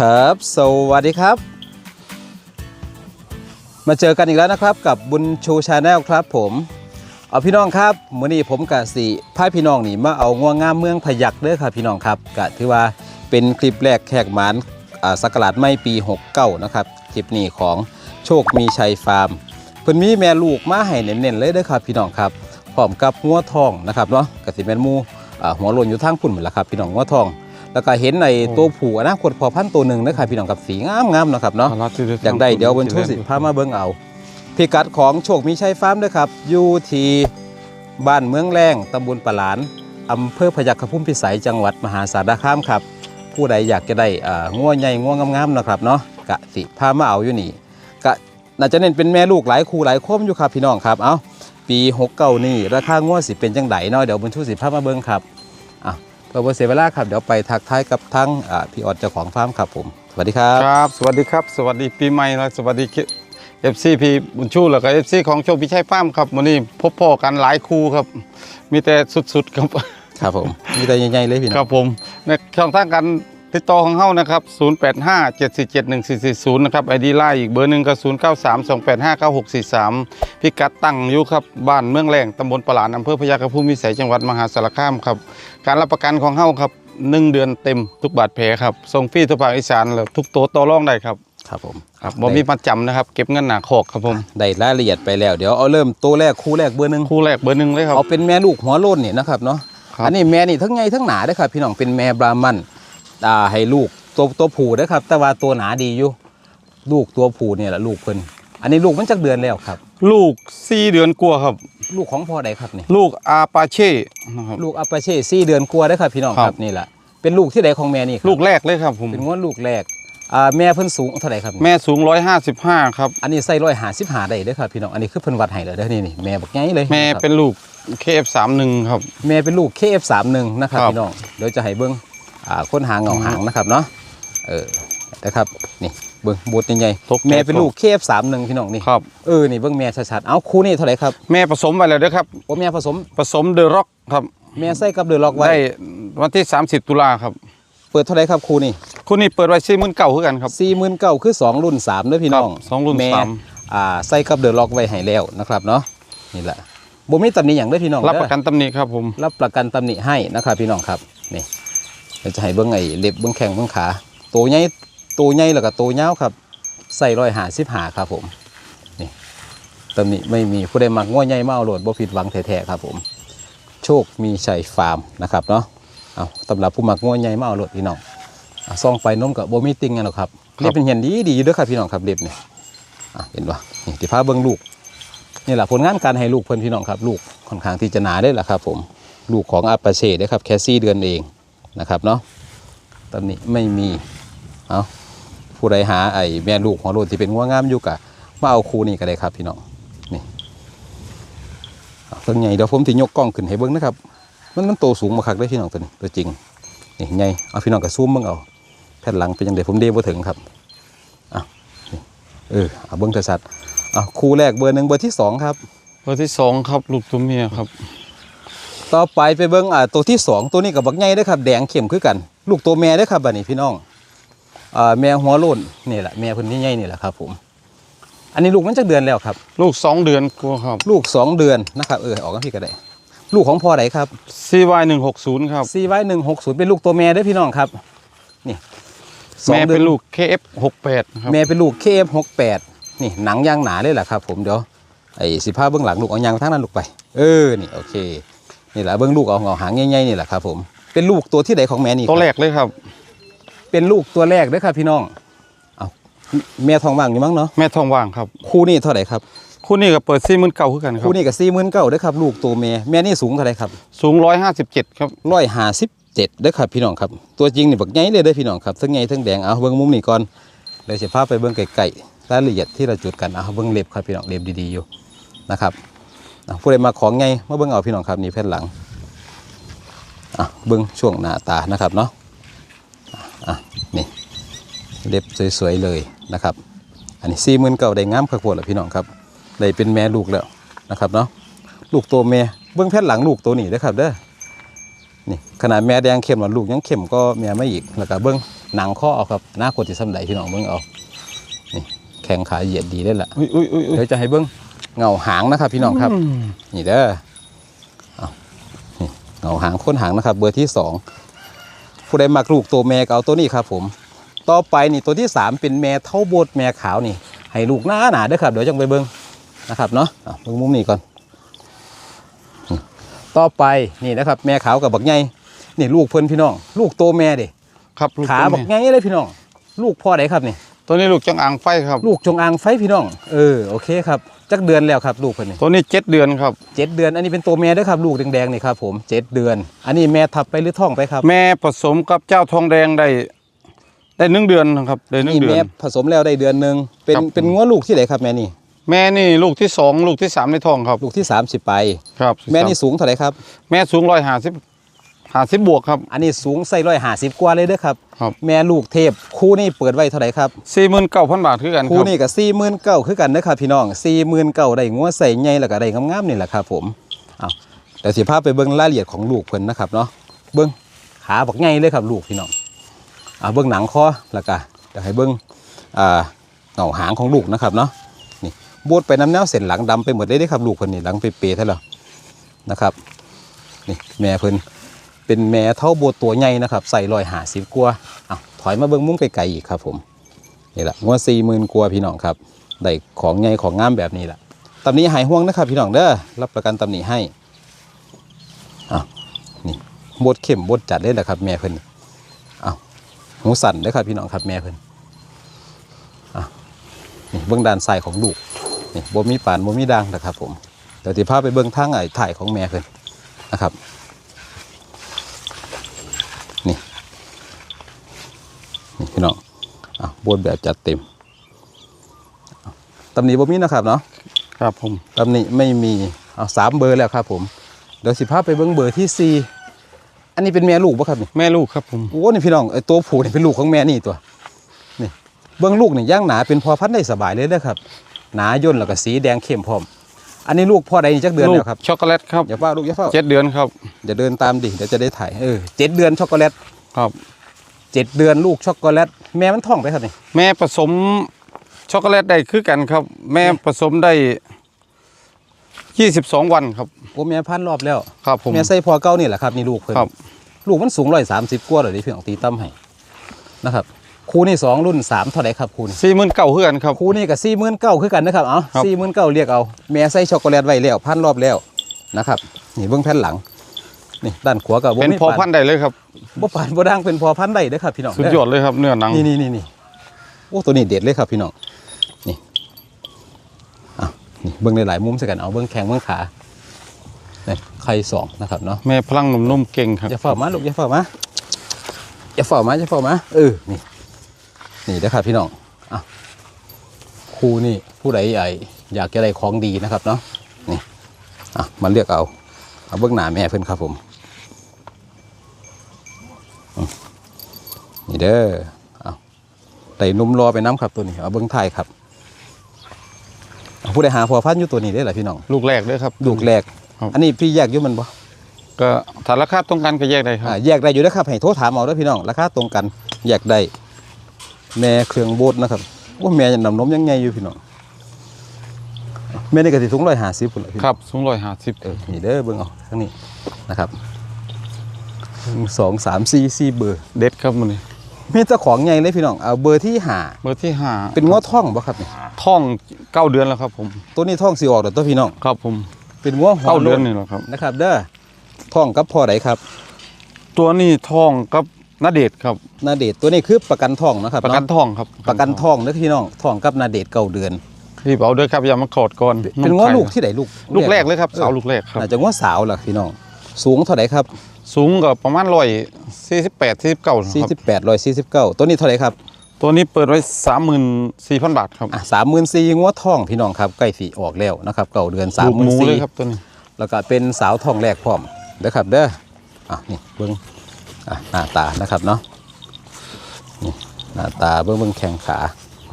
ครับ สวัสดีครับ มาเจอกันอีกแล้วนะครับกับบุญชูชาแนลครับผมเอาพี่น้องครับมื้อนี้ผมกะสิพาพี่น้องนี่มาเอาง่วงงามเมืองพยักเด้อครับพี่น้องครับกะถือว่าเป็นคลิปแรกแขกหมานสักราชไม่ปี 69 นะครับคลิปนี้ของโชคมีชัยฟาร์มเพิ่นมีแม่ลูกมาให้เน้นๆเลยเด้อครับพี่น้องครับพร้อมกับหัวทองนะครับเนาะกะสิเป็นมูหัวโลนอยู่ทางพุ่นหมดละครับพี่น้องหัวทอง แล้วก็เห็นในตัวผู้อนะคนพอพันธุ์ตัวหนึ่งนะครับพี่น้องกับสีงามๆนะครับเนาะอยากได้เดี๋ยวบนชูสิพามาเบิ่งเอาพิกัดของโชคมีชัยฟาร์มด้วยครับอยู่ที่บ้านเมืองแรงตำบลปะหลานอำเภอพยัคฆพุ่มพิสัยจังหวัดมหาสารคามครับ ผู้ใดอยากจะได้อ่างัวใหญ่งัวงามๆนะครับเนาะกะสิพามาเอาอยู่นี่กะน่าจะเน้นเป็นแม่ลูกหลายคู่หลายคมอยู่ครับพี่น้องครับเอาปี69นี่ราคางัวสิเป็นจังไดเนาะเดี๋ยวบนชูสิพามาเบิ่งครับอะ เพื่อบ่เสียเวลาครับ เดี๋ยวไปทักทายกับทั้งอ่าพี่ออดเจ้าของฟาร์มครับผม สวัสดีครับ ครับ สวัสดีครับ สวัสดีปีใหม่และสวัสดีเอฟซีพีบุญชูแล้วก็เอฟซีของโชคพิชัยป้ามครับวันนี้พบพ่อกันหลายคู่ครับ มีแต่สุดๆครับ ครับผม มีแต่ใหญ่ๆเลยพี่น้องครับผมในช่องทางการ ติดต่อของเฮานะครับ 0857471440 นะครับไอดีไลน์อีกเบอร์หนึ่งก็ 0932859643 พิกัดตั้งอยู่ครับ บ้านเมืองแรงตำบลปะหลานอำเภอพยากระพุ่มวิสัยจังหวัดมหาสารคามครับ การรับประกันของเฮาครับ 1 เดือนเต็มทุกบาดแผลครับส่งฟรีทุกภาคอีสานแล้วทุกตัวต่อรองได้ครับ ครับผมครับบ่มีมาจำนะครับ เก็บเงินหนาคอกครับผม ได้รายละเอียดไปแล้ว เดี๋ยวเอาเริ่มตัวแรกคู่แรกเบอร์หนึ่งคู่แรกเบอร์หนึ่งเลยครับเอาเป็นแม่ลูกหัวโล้นนี่นะครับเนาะครับอันนี้แม่นี่ทั้งใหญ่ทั้งหนาเด้อครับพี่น้องเป็นแม่บราหมัน อ่าให้ลูกตัวตัวผู้เด้อครับ แต่ว่าตัวหนาดีอยู่ ลูกตัวผู้เนี่ยแหละลูกเพิ่นอันนี้ลูกมันจักเดือนแล้วครับ ลูกสี่เดือนกว่าครับ ลูกของพ่อใดครับนี่ลูกอาปาเช่นะครับ ลูกอัปปาเช่สี่เดือนกว่าเด้อครับพี่น้องคครัรับ บนี่แหละเป็นลูกที่ใดของแม่นี่ครับลูกแรกเลยครับผม เป็นงวดลูกแรกอ่าแม่เพิ่นสูงเท่าไหร่ครับนี่แม่สูง 155 ครับ อันนี้ใส่ร้อยหาสิบหาได้เด้อครับพี่น้องอันนี้คือเพิ่นวัดให้เลยเด้อนี่นี่แม่บักใหญ่เลยแม่นะครับ เป็นลูก KF31 ครับ แม่เป็นลูก KF31 นะครับครับ พี่น้อง เดี๋ยวจะให้เบิ้งอ่า ค้นหางเงาหางนะครับเนาะเออนะครับนี่เบิ้งบูดใหญ่ตกใจๆแม่เป็นลูก KF31 พี่น้องนี่ครับเออนี่เบิ้งแม่ชัดๆเอาคู่นี่เท่าไหร่ครับแม่ผสมไว้แล้วเด้อครับโอ้แม่ผสมผสมเดอะร็อกครับแม่ใส่กับเดือดล็อกไว้ได้วันที่ 30 ตุลาครับเปิดเท่าไหร่ครับคู่นี่คู่นี้เปิดไว้49,000คือกันครับสี่หมื่นเก้าคือสองรุ่นสามเด้อพี่น้องครับสองรุ่นแม่สามอ่าใส่กับเดือดล็อกไว้ให้แล้วนะครับเนาะนี่แหละบ่มีตำหนิอย่างเด้อพี่น้องรับเด้อประกันตำหนิครับผมรับประกันตำหนิให้นะครับพี่น้องครับนี่ เดี๋ยวจะให้เบิ้งไอ้เล็บเบิ้งแข้งเบิ้งขาตัวใหญ่ตัวใหญ่แล้วก็ตัวยาวครับใส่ร้อยหาสิบหาครับผมนี่ตำหนิไม่มีผู้ใดมักง่วใหญ่มาเอาโหลดบ่ผิดหวังแท้ๆครับผม โชคมีชัยฟาร์มนะครับเนาะเอาสำหรับผู้มักง่วใหญ่มาเอาโหลดพี่น้องอะซองไปนมกับโบมีติงกันหรอกครับเล็บเป็นเห็นดีดีอยู่เด้วยครับพี่น้องครับเล็บเนี่ยอะเห็นปะนี่ที่พาเบิ้งลูกนี่แหละผลงานการให้ลูกเพื่อนพี่น้องครับ ลูกค่อนข้างที่จะหนาได้แหละครับผมลูกของอาปาเช่ได้ครับแค่ซี่เดือนเอง นะครับเนาะตอนนี้ไม่มีเอาผู้ใดหาไอ้แม่ลูกของรุ่นที่เป็นงัวงามอยู่กะมาเอาคูนี่ก็ได้ครับพี่น้องนี่ตัวใหญ่เดี๋ยวผมถึยกกล้องขึ้นให้เบิ้งนะครับ มันมันโตสูงมาคักได้พี่น้องตัวนี้ตัวจริงนี่ใหญ่เอาพี่น้องกับซูมเบิ้งเอาแผ่นหลังเป็นยังไงผมเดบ่ถึงครับอะเออเอาเบิ้งแต่สัตว์อะคู่แรกเบอร์หนึ่งเบอร์ที่สองครับ เบอร์ที่สองครับลูกตัวเมียครับ ต่อไปไปเบิ้งอ่าตัวที่สองตัวนี้กับบักใหญ่เด้อครับแดงเข้มคือกัน ลูกตัวแม่เด้อครับบัดนี้พี่น้องอ่าแม่หัวโล้นนี่แหละแม่เพิ่นที่ใหญ่นี่แหละครับผม อันนี้ลูกมันจักเดือนแล้วครับ ลูก2เดือนกว่าครับ ลูกสองเดือนนะครับเออออกกันพี่ก็ได้ลูกของพ่อไหนครับ CY160 ครับซีไว้หนึ่งหกศูนย์เป็นลูกตัวแม่เด้อพี่น้องครับนี่สองแม่ดือเป็นลูก KF68 ครับแม่เป็นลูกเคฟหกแปดนี่หนังยางหนาเลยแหละครับ ผมเดี๋ยวไอ้สิผ้าเบื้องหลังลูกเอายางทั้งนั้นลูกไป เออนี่โอเค นี่แหละเบื้องลูกเอาเอาหางใหญ่ๆนี่แหละครับ ผม เป็นลูกตัวที่ไหนของแม่นี่คตัวรับแรกเลยครับ เป็นลูกตัวแรกเด้อครับพี่น้องเอาแม่ทองว่างอยู่มั้งเนาะแม่ทองว่างครับ คู่นี้เท่าไหร่ครับคู่นี้ก็เปิด4 9 0 0 0คือกันครับคู่นี้กับสี่หมื่นเก้าเด้อครับ ลูกตัวแม่แม่นี่สูงเท่าไหร่ครับ สูง157ครับร้อยห้าสิบเจ็ดเด้อครับพี่น้องครับ ตัวจริงนี่บักใหญ่เลยเด้อพี่น้องครับทั้งใหญ่ทั้งแดงเอาเบิ้งมุมนี้ก่อนเดี๋ยวจะพาไปเบิ้งไก่ๆรายละเอียดที่เราจุดกันเอาเบิ้งเล็บครับพี่น้องเล็บดีๆอยู่นะครับอะ ผู้ใดมาของไงมาเบิ้งเอาพี่น้องครับนี่แผ่นหลังอะเบิ้งช่วงหน้าตานะครับเนาะอะอะนี่เล็บสวยๆเลยนะครับ อันนี้สี่หมื่นเก่าได้งามขักปวดแล้วพี่น้องครับได้เป็นแม่ลูกแล้วนะครับเนาะลูกตัวแม่เบื้องแผ่นหลังลูกตัวนี้นะครับเด้อนี่ขนาดแม่แดงเข้มหวานลูกยังเข้มก็แม่ไม่อีกแล้วก็เบื้องหนังข้อเอาครับหน้าคนที่สำไดพี่น้องเบิ่งเอานี่แข้งขาเหยียดดีเลยล่ะอุ้ยอุ้ยอุ้ยอุ้ยเดี๋ยวจะให้เบิ้ง เงาหางนะครับ พี่น้องครับอืมนี่เด้อเอานี่เงาหางค้นหางนะครับ เบอร์ที่สองผู้ใดมักลูกตัวแม่ก็เอาตัวนี้ครับ ผม ต่อไปนี่ตัวที่สามเป็นแม่เท่าโบดแม่ขาวนี่ ให้ลูกหน้าหนาเด้อครับเดี๋ยวจังไปเบิ้งนะครับเนาะเอาเบิ้งมุมนี้ก่อนนี่ต่อไปนี่นะครับ แม่ขาวกับบักใหญ่นี่ลูกเพิ่นพี่น้อง ลูกโตแม่เด้ครับลูกขาตัวบักนี้ใหญ่เลยพี่น้อง ลูกพ่อไหนครับนี่ตัวนี้ลูกจังอ่างไฟครับ ลูกจงอางไฟพี่น้อง เออโอเคครับ จักเดือนแล้วครับลูกเพิ่นนี่ตัวนี้เจ็ดเดือนครับ เจ็ดเดือน อันนี้เป็นตัวแม่ด้วยครับลูกแดงๆนี่ครับผมเจ็ดเดือน อันนี้แม่ทับไปหรือท้องไปครับแม่ผสมกับเจ้าทองแดงได้ได้หนึ่งเดือนนะครับได้หนึ่งนี่เดือแม่น ผสมแล้วได้เดือนหนึ่งเป็นครับ เป็นงัวลูกที่ไหนครับแม่นี่แม่นี่ลูกที่สองลูกที่สามในท้องครับลูกที่ 30 ไป ครับแม่นี่สูงเท่าไหร่ครับ แม่สูงร้อยห้าสิบ ห้าสิบบวกครับ อันนี้สูงใส่ร้อยห้าสิบกว่าเลยเด้อครับ ครับ แม่ลูกเทพคู่นี่เปิดไว้เท่าไหร่ครับ สี่หมื่นเก้าพันบาทคือกันคคู่รับนี่กับสี่หมื่นเก้าคือกันนะครับพี่น้องสี่หมื่นเก้าได้งัวใส่ใหญ่แล้วก็ได้งามๆนี่แหละครับผมเอาเดี๋ยวสิพาไปเบิ้งรายละเอียดของลูกเพิ่นนะครับเนาะเบิ้งขาบักใหญ่เลยครับลูกพี่น้องอ่าเบิ้งหนังคอแล้วก็เดี๋ยวให้เบิ้งอ่าเหงาหางของลูกนะครับเนาะนี่บดไปน้ำแนวเส้นหลังดำไปหมดเลยเด้อครับลูกเพิ่นนี่หลังเปรย์ๆเท่าแล้วนะครับนี่แม่เพิ่น เป็นแม่เท่าโบตัวใหญ่นะครับใส่รอยหาสิบกัว่าอะถอยมาเบิ้งมุ้งไกลๆอีกครับผมนี่แหละงวดสี่หมื่นกว่าพี่น้องครับได้ของใหญ่ของงามแบบนี้แหละตำหนี้หายห่วงนะครับพี่น้องเด้อรับประกันตำหนี้ให้อ้าวนี่บดเข้มบดจัดเลยแหละครับ แม่เพิ่นอ้าวหูสั่นเด้ครับพี่น้องครับแม่เพิ่นอ้าวนี่เบื้องด้านซ้ายของลูกนี่บ่มีปานบ่มีดังนะครับผมเดี๋ยวที่พาไปเบื้องทางไอ้ถ่ายของแม่เพิ่นนะครับ นี่ นี่ พี่น้องอะบนแบบจัดเต็มอะตำหนิบ่มีนะครับเนาะครับผมตำหนิไม่มีเอาสามเบอร์แล้วครับผมเดี๋ยวสิพาไปเบิ้งเบอร์ที่สี่อันนี้เป็นแม่ลูกปะครับนี่แม่ลูกครับผมโอ้นี่พี่น้องไอ้ตัวผู้นี่เป็นลูกของแม่นี่ตัวนี่เบิ้งลูกนี่ย่างหนาเป็นพอพันธุ์ได้สบายเลยเด้อครับ หนาย่นแล้วก็สีแดงเข้มพร้อม อันนี้ลูกพ่อใดนี่จักเดือนลูแล้กวครับช็อกโกแลตครับอย่าเฝ้าลูกอย่าเฝ้าเจ็ดเดือนครับอย่าเดินตามดิเดี๋ยวจะได้ถ่ายเออเจ็ดเดือนช็อกโกแลตครับ เจ็ดเดือนลูกช็อกโกแลตแม่มันท้องไปครับนี่แม่ผสมช็อกโกแลตได้คือกันครับ แม่ผสมได้ยี่สิบสองวันครับโอ้แม่พันรอบแล้วครับผมแม่ใส่พอเก้านี่แหละครับนี่ลูกเพิ่นครับ ลูกมันสูงร้อยสามสิบกว่าเลยที่พี่น้องตีตั้มให้นะครับครูนี่สองรุ่นสามเท่าไหร่ครับครูนี่สี่หมื่นเก้าคือกันครับครูนี่กับสี่หมื่นเก้าคือกันนะครับเอาครับสี่หมื่นเก้าเรียกเอาแม่ใส่ช็อกโกแลตไว้แล้วพันรอบแล้วนะครับนี่เบื้องแผ่นหลัง นี่ด้านขวากับเป็นพอพันธุ์ได้เลยครับบ่ปานบ่ดังเป็นพอพันธุ์ได้เด้อครับพี่น้องสุดยอดเลยครับเนื้อหนังนี่นี่นี่นี่โอ้ตัวนี้เด็ดเลยครับพี่น้องนี่อะนี่เบื้องในหลายๆมุมใส่กันเอาเบื้องแข้งเบื้องขานี่ไข่สองนะครับเนาะแม่พลังหนุ่มๆเก่งครับอย่าเฝ้ามาลูกอย่าเฝ้ามาอย่าเฝ้ามาอย่าเฝ้ามาเออนี่นี่นะครับพี่น้องอะครูนี่ผู้ใดใหญ่อยากจะได้ของดีนะครับเนาะนี่อะมาเลือกเอาเอาเบื้องหน้าแม่เพิ่นครับผมอืม นี่เด้อเอาได้นุ่มรอไปน้ำครับตัวนี้เอาเบื้องท้ายครับเอาผู้ใดหาพอพันธุ์อยู่ตัวนี้ได้อเหรอพี่น้องลูกแรกเลยครับลูกแรกครับอันนี้พี่แยกอยู่มันบ่ก็ถ้าราคาต้องการก็แยกได้ครับอ่าแยกได้อยู่นะครับให้โทรถามเอาเด้วยพี่น้องราคาตรงกันแยกได้แม่เครื่องโบดนะครับว่าแม่จะนำนมยังไงอยู่พี่น้องแม่นี่ก็สิถุงร้อยห้าสิบคนละพี่น้องครับสูงร้อยห้าสิบเออนี่เด้อเบิ่งเอาทั้งนี้นะครับหนึ่ง สองสามสี่สี่เบอร์ เด็ดครับมันนี่มีเจ้าของใหญ่เลยพี่น้องเอาเบอร์ที่หาเบอร์ที่ห้าเป็นง้อท่องบ่ครับนี่ท่องเก้าเดือนแล้วครับ ผมตัวนี้ท่องสีออกเด้อตัวพี่น้องครับผม เป็นง้อหัวเก้าเดือนโล้นี่แหละครับนะครับ เด้อท่องกับพ่อใดครับ ตัวนี้ท่องกับนาเดชน์ครับนาเดชน์ตัวนี้คือประกันท่องนะครับ ประกันเนาะท่องครับประกันท่องเด้อพี่น้องท่องกับนาเดชน์เก้าเดือนรีบเอาด้วยครับอย่ามาขอดก่อนเป็นง้อลูกที่ไหนลูก ลูกแรกเลยครับสาวลูกแรกครับอาจจะง้อสาวล่ะพี่น้องสูงเท่าไหร่ครับ สูงกับประมาณร้อยสี่สิบแปดสี่สิบเก้าครับ48 149ตัวนี้เท่าไหร่ครับตัวนี้เปิดไว้สามหมื่นสี่พันบาทครับอะ34,000ง้อทองพี่น้องครับใกล้สิออกแล้วนะครับเก่าเดือนลูกหมูเลยครับ34,000ตัวนี้แล้วก็เป็นสาวทองแรกพร้อมเด้อครับเด้ออะนี่เบิ่งอะหน้าตานะครับเนาะนี่หน้าตาเบิ่งเบิ่งแข้งขา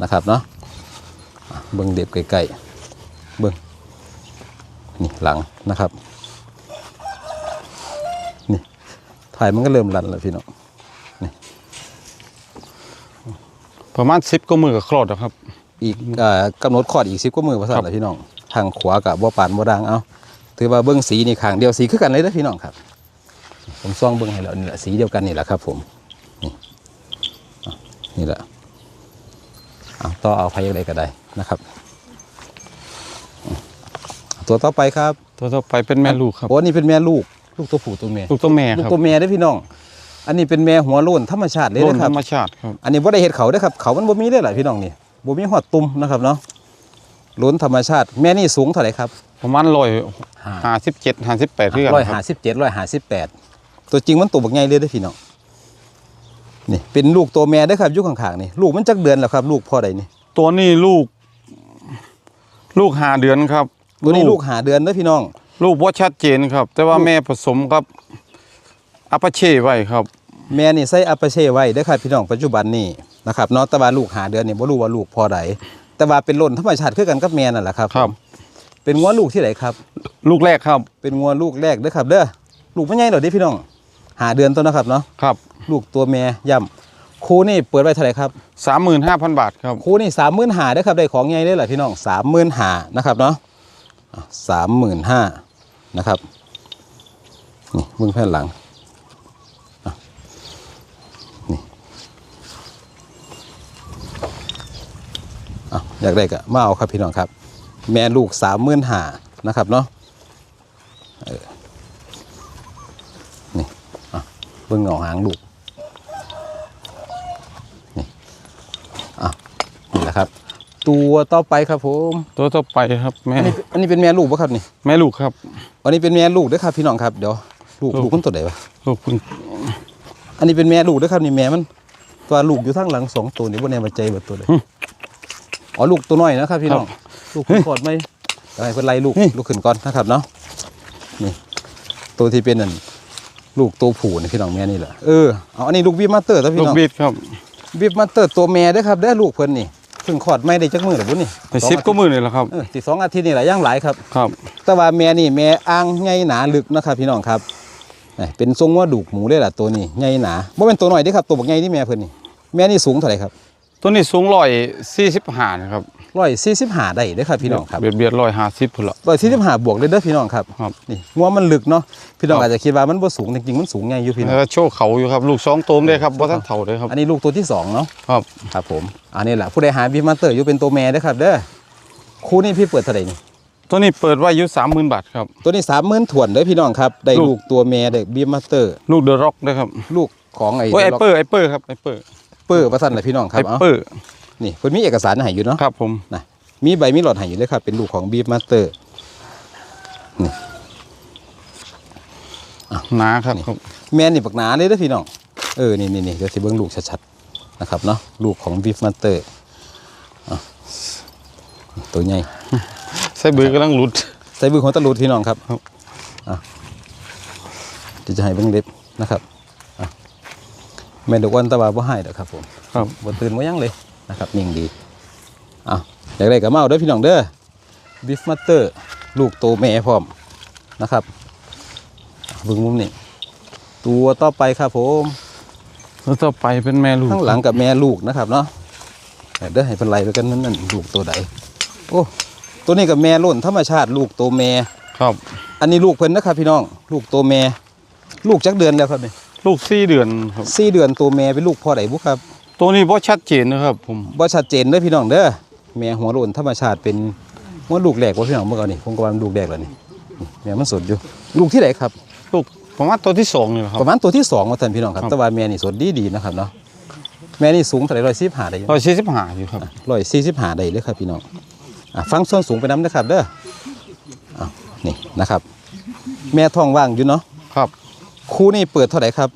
นะครับเนาะอะเบิ่งเด็บใกล้ๆเบิ่งนี่หลังนะครับ นี่ถ่ายมันก็เริ่มรันแล้วพี่น้องนี่ประมาณ10กว่ามือก็คลอดแล้วครับ อีกเอ่อกำหนดคลอดอีก10กว่ามื้อว่าซั่นล่ะพี่น้องทางขวากับบ่ปานบ่ดังเอาถือว่าเบิ่งสีนี่ข้างเดียวสีคือกันเลยเด้อพี่น้องครับ ผมซ่องเบิ่งให้แล้วนี่แหละสีเดียวกันนี่แหละครับ ผมนี่อะนี่แหละเอาต่อเอาใครอะไรก็ได้นะครับอืมตัวต่อไปครับ ตัวต่อไปเป็นแม่ลูกครับโอ้นี่เป็นแม่ลูก ลูกตัวผู้ตัวแม่ลูกตัวแม่ลูกครับตัวแม่ได้อพี่น้อง อันนี้เป็นแม่หัวโล้นธรรมชาติเลยโล้นนะคธรัรบ รมชาติครับ อันนี้บ่ได้เห็ดเขาเด้อครับ เขามันบ่มีได้อหล่ะพี่น้องนี่บ่มีหอดตุ่มนะครับเนาะโล้นธรรมชาติ แม่นี่สูงเท่าไหร่ครับประมาณร้อยห้าสิบเจ็ดห้าสิบแปดที่กันร้อยคห้ารับสิบเจ็ดร้อยห้าสิบแปดตัวจริงมันตัวบักใหญ่เลยเด้อพี่น้องนี่เป็นลูกตัวแม่เด้อครับอยู่ข้างๆนี่ลูกมันจักเดือนแล้วครับ ลูกพ่อใดนี่ตัวนี้ลูก ลูกหาเดือนครับตัวนี้ลูกหาเดือนเด้อพี่น้อง ลูกว่าชัดเจนครับ แต่ว่าลูกแม่ผสมกับอัปาเช่ไว้ครับ แม่นี่ใส่อัปเปอร์เช่ไว้เด้อครับพี่น้องปัจจุบันนี่นะครับเนาะแต่ว่าลูกหาเดือนนี่บ่รู้ว่าลูกพ่อใดแต่ว่าเป็นโล้นธรรมชาติคือกันกับแม่นั่นแหละครับครับ เป็นงัวลูกที่ไหนครับ ลูกแรกครับเป็นงัวลูกแรกเด้อครับ เด้อลูกไม่ใหญ่หรอกเด้อพี่น้องหาเดือนต้นนะครับเนาะครับลูกตัวแม่ย่ำคูนี่เปิดไว้เท่าไหร่ครับ สามหมื่นห้าพันบาทครับ คูนี่สามหมื่นหาได้อครับได้ของใหญ่ได้อแหละพี่น้องสามหมื่นหานะครับเนาะสามหมื่นห้า นะครับนี่มึงแผ่นหลังนี่อะอยากได้ก็มาเอาครับพี่น้องครับ แม่ลูกสามหมื่นหานะครับเนาะนี่อะเบิ่งเหงาหางลูก นี่แหละครับ ตัวต่อไปครับผมตัวต่อไปครับแม่อันนี้อันนี้เป็นแม่ลูกปะครับนี่แม่ลูกครับ อันนี้เป็นแม่ลูกเด้วยครับพี่น้องครับเดี๋ยวลูกลูกลูกมันตัวไหนวะลูกคุณอันนี้เป็นแม่ลูกเด้วยครับนี่แม่มัน ตัวลูกอยู่ทั้งหลังสองตัวนี่บนแนวมาใจเบิดตัวเลยอ๋อลูกตัวน้อยนะครับ พี่น้องลูกคุณกอดไหมอะไรเป็นไรลูกลูกขึ้นก่อนนะครับเนาะนี่ ตัวที่เป็นนั่นลูกตัวผู้นี่พี่น้องแม่นี่แหละเออเอาอันนี้ลูกบีบมาสเตอร์แล้วพี่ลูกน้องบีดครับบีบมาสเตอร์ตัวแม่เด้วยครับได้อลูกเพิ่นนี่ เพิ่งคลอดไม่ได้จักมือหรือบุญนี่ไปสิบก็มือนี่แหละครับเออติดสองอาทิตย์นี่แหละย่างหลายครับ ครับ แต่ว่าแม่นี่แม่อ่างใหญ่หนาลึกนะครับ พี่น้องครับนี่เป็นทรงว่าดูกหมูเลยล่ะตัวนี้ใหญ่หนาบ่เป็นตัวน้อยเด้ครับตัวบักใหญ่ที่แม่เพิ่นนี่แม่นี่สูงเท่าไหร่ครับ ตัวนี้สูงร้อยสี่สิบห้านะครับร้อยสี่สิบห้าได้เด้อครับพี่น้องครับเบียดเบียดร้อยห้าสิบพุ่นละร้อยสี่สิบห้าบวกเลยเด้อพี่น้องครับครับนี่งัวมันลึกเนาะพี่น้องครับอาจจะคิดว่ามันบ่สูงจริงๆมันสูงใหญ่อยู่พี่น้องแล้วก็โชว์เขาอยู่ครับลูกสองโตมได้ครับบ่ท่านเถ่าเลยครับอันนี้ลูกตัวที่สองเนาะครับครับผมอันนี้แหละผู้ใดหาบีมาสเตอร์อยู่เป็นตัวแม่เด้อครับเด้อคู่นี้พี่เปิดเท่าไหร่นี่ตัวนี้เปิดไว้อยู่สามหมื่นบาทครับตัวนี้สามหมื่นถ่วนเด้อพี่น้องครับได้ลูกลูกตัวแม่เด็กบีมาสเตอร์ ลูกเดอะร็อกด้วยครับ ลูกของไอ้โอ้ยไอเปอร์ไอเปอร์ครับไอเปอร์ เปอร์ประสันเลยพี่น้องคไอรับเอาเปอร์นี่เพิ่นมีเอกสารให้อยู่เนาะครับผมนะมีใบมีหลอดให้อยู่เลยครับ เป็นลูกของบีฟมาสเตอร์หนาครับครับแม่นี่ปักหนาเลยเด้อพี่น้องเออนี่นี่นี่เดี๋ยวสิเบิ่งลูกชัดๆนะครับเนาะลูกของบีฟมาสเตอร์ตัวใหญ่ใส่เบือกำลังหลุดใส่มือของตะลุดพี่น้องครับครับอะเดี๋ยวจะให้เบิ่งเล็บนะครับอะ แม่ดอกวันตะวาบ่ให้ดอกครับผมครับบ่ตื่นบ่ยังเลยนะครับนิ่งดีอะอยากได้ก็มาเอาเด้อพี่น้องเด้อบีฟมาสเตอร์ลูกโตแม่พร้อมนะครับเบิ่งมุมนี้ตัวต่อไปครับผมแล้วต่อไปเป็นแม่ลูกข้างหลังกับแม่ลูกนะครับเนาะเด้อให้เป็นไรไปกันนั่นนั่นลูกตัวใดโอ้ตัวนี้กับแม่ล้นธรรมชาติลูกตัวแม่ครับ อันนี้ลูกเพิ่นนะครับพี่น้อง ลูกตัวแม่ ลูกจักเดือนแล้วครับนี่ ลูกสี่เดือนครับ สี่เดือนตัวแม่เป็นลูกพ่อใดบุครับตัวนี้บ่ชัดเจนนะครับ ผมบ่ชัดเจนเด้อพี่น้องเด้อแม่หัวโล้นธรรมชาติเป็นหัวลูกแรกว่าพี่น้องเมื่อก่อนนี่ผมก็ว่ามันลูกแรกแล้วนี่นี่แม่มันสดอยู่ ลูกที่ไหนครับ ลูกประมาณตัวที่สองนี่แหละครัปบระมาณตัวที่สองว่าท่านพี่น้องครับครับ แต่ว่าแม่นี่สดดีดีๆนะครับเนาะแม่นี่สูงเท่าไหร่ร้อยสิบห้าได้อยู่ร้อยสี่สิบห้าอยู่ครับ ร้อยสี่สิบห้าได้เลยครับพี่น้องอะฟังส่วนสูงไปน้ำนะครับเด้ออะนี่นะครับ แม่ท้องว่างอยู่เนาะ ครับ คู่นี่เปิดเท่าไหร่ครับ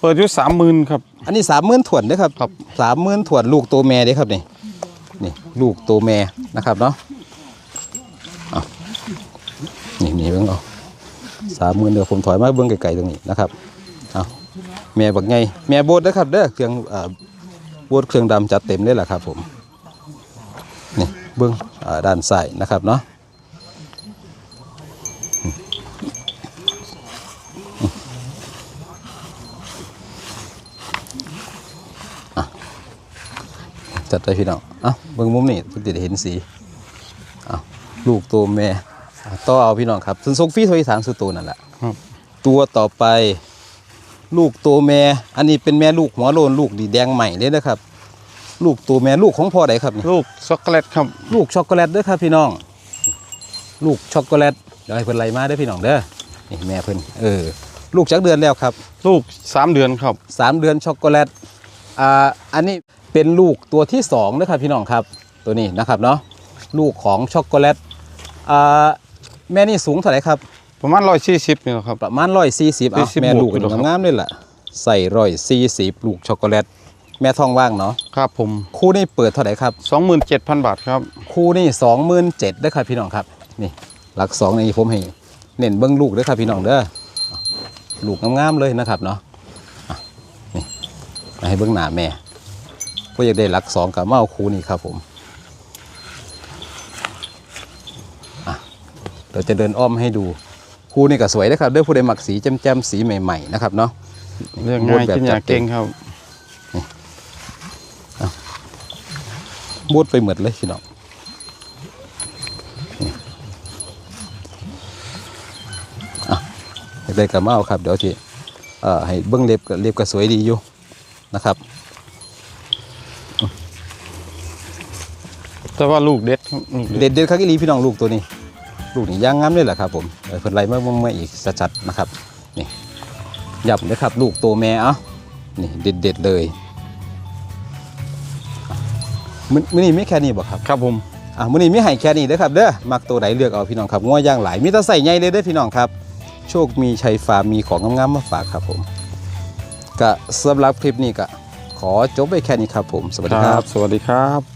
เปิดอยู่สามหมื่นครับ อันนี้สามหมื่นถวนเด้อครับครับสามหมื่นถวนลูกตัวแม่เด้อครับนี่นี่ลูกตัวแม่นะครับเนาะเอานี่นี่เบิ่งเอาสามหมื่นเดี๋ยวผมถอยมาเบิ่งไกลๆตรงนี้นะครับเอาแม่บักไงแม่โบดเด้อครับเด้อเครื่องอ่าโบดเครื่องดำจัดเต็มเลยแหละครับผมนี่เบิ่งอ่าด้านซ้ายนะครับเนาะ จัดไปพี่น้องเอ้าเบิ่งมุมนี่เพิ่นสิได้เห็นสีเอ้าลูกตัวแม่อะต่อเอาพี่น้องครับซึ่งส่งฟรีโทรอีสานสู่ตัวนั่นแหละครับตัวต่อไป ลูกตัวแม่ อันนี้เป็นแม่ลูกหัวโลนลูกดีแดงใหม่เลยนะครับ ลูกตัวแม่ลูกของพ่อใดครับนี่ลูกช็อกโกแลตครับ ลูกช็อกโกแลตเด้อครับพี่น้อง ลูกช็อกโกแลตเดี๋ยวให้เพิ่นไล่มาเด้อพี่น้องเด้อนี่แม่เพิ่นเออลูกจักเดือนแล้วครับ ลูกสามเดือนครับสามเดือนช็อกโกแลตอ่าอันนี้ เป็นลูกตัวที่สองนะครับพี่น้องครับตัวนี้นะครับเนาะลูกของช็อกโกแลตอ่าแม่นี่สูงเท่าไหร่ครับประมาณร้อยสี่สิบนี่แหละครับ ประมาณร้อยสี่สิบอะ40แม่ลูกบวกอยู่เป็นแล้วครับงามๆเลยล่ะใส่ร้อยสี่สิบลูกช็อกโกแลตแม่ท้องว่างเนาะครับผมคู่นี้เปิดเท่าไหร่ครับสองหมื่นเจ็ดพันบาทครับ คู่นี่สองหมื่นเจ็ดด้อครับพี่น้องครับนี่หลักสองนี่ผมให้เน้นเบิ้งลูกเด้อครับพี่น้องเด้อลูกงามๆเลยนะครับเนาะอะนี่มาให้เบิ้งหน้าแม่ ก็อยากได้หลักสองกับเมาเอาคู่นี่ครับผมอะเดี๋ยวจะเดินอ้อมให้ดูคู่นี่ก็สวยนะครับเด้อผู้ใดมักสีแจ่มๆสีใหม่ๆนะครับเนาะเรื่องง่ายแบบกินอยากจัดเต็มเก่งครับบูดไปหมดเลยพี่น้องนี่อะอยากได้กับเมาครับ เดี๋ยวที่เอ่อให้เบิ้งเล็บกับเล็บก็สวยดีอยู่นะครับ แต่ว่าลูกเด็ดครับลูกเด็ดเด็ดเด็ดครับอีหลีพี่น้องลูกตัวนี้ ลูกนี่ย่างงามเลยแหละครับผมเออเพิ่นไล่มาเมื่ออีกชัดๆนะครับนี่หยับเลยครับ ลูกตัวแม่เอะนี่เด็ดเด็ดๆเลยมันมันนี่ไม่แค่นี้บ่ครับครับผมอะมื้อนี้มีให้แค่นี้เด้อครับเด้อมักตัวไหนเลือกเอาพี่น้องครับงัวย่างหลายมีแต่ใส่ใหญ่เลยเด้อพี่น้องครับ โชคมีชัยฟาร์มมีของงามๆมาฝากครับผมก็สำหรับคลิปนี้ก็ขอจบไปแค่นี้ครับผม สวัสดีครับ สวัสดีครับ